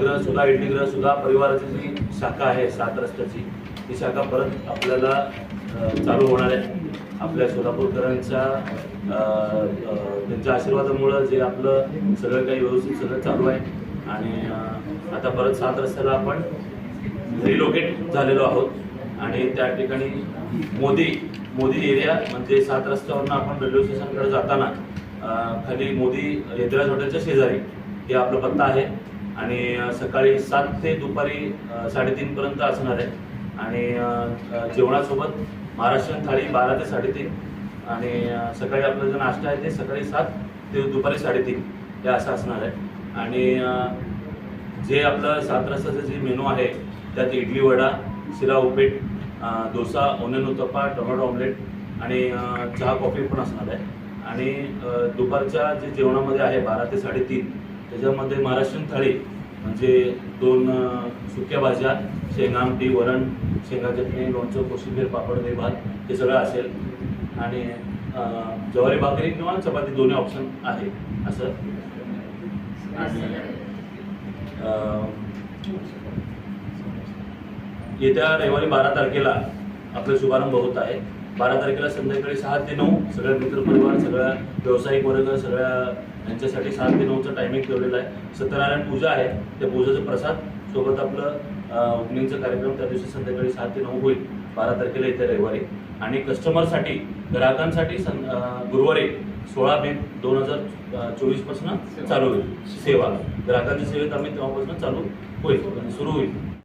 ग्रह सुद्धा इडली इडलीगृह सुद्धा परिवाराची जी शाखा आहे सात रस्त्याची ती शाखा परत आपल्याला चालू होणार आहे. आपल्या सोलापूरकरांच्या त्यांच्या आशीर्वादामुळं जे आपलं सगळं काही व्यवस्थित सगळं चालू आहे. आणि आता परत सात रस्त्याला आपण रिलोकेट झालेलो आहोत. आणि त्या ठिकाणी मोदी मोदी एरिया म्हणजे सात रस्त्यावरून आपण रेल्वे स्टेशनकडे जाताना खाली मोदी यद्राज हॉटेलच्या शेजारी हे आपला पत्ता आहे. आणि सकाळी सात ते दुपारी साडेतीनपर्यंत असणार आहे. आणि जेवणासोबत महाराष्ट्रीयन थाळी बारा ते साडेतीन. आणि सकाळी आपला जो नाश्ता आहे ते सकाळी सात ते दुपारी साडेतीन. हे असं असणार आहे. आणि जे आपलं सात रस्त्याचं जे मेनू आहे त्यात इडली वडा शिरा उपेट dosa onion uttapam tomato omelette आणि चहा कॉफी पण असणार आहे. आणि दुपारच्या जे जेवणामध्ये आहे बारा ते साडेतीन त्याच्यामध्ये महाराष्ट्रीयन थाळी म्हणजे दोन सुक्या भाज्या शेंगा आमटी वरण शेंगा चटणी लोणचं कोशिंबीर पापड दही भात हे सगळं असेल. आणि ज्वारी भाकरी किंवा चपाती दोन्ही ऑप्शन आहे असं. आणि येत्या रविवारी बारा तारखेला आपला शुभारंभ होत आहे. बारा तारखेला संध्याकाळी सहा ते नऊ सगळ्या मित्रपरिवार सगळ्या व्यावसायिक वर्ग सगळ्या यांच्यासाठी सात ते नऊचं टायमिंग ठेवलेलं आहे. सत्यनारायण पूजा आहे. त्या पूजेचा प्रसाद सोबत आपलं ओपनिंगचा कार्यक्रम त्या दिवशी संध्याकाळी सहा ते नऊ होईल बारा तारखेला इथे रविवारी. आणि कस्टमरसाठी ग्राहकांसाठी सं गुरुवारी सोळा मे दोन हजार चोवीसपासून चालू होईल. सेवा. ग्राहकांच्या सेवेत आम्ही तेव्हापासून चालू होईल सुरू होईल.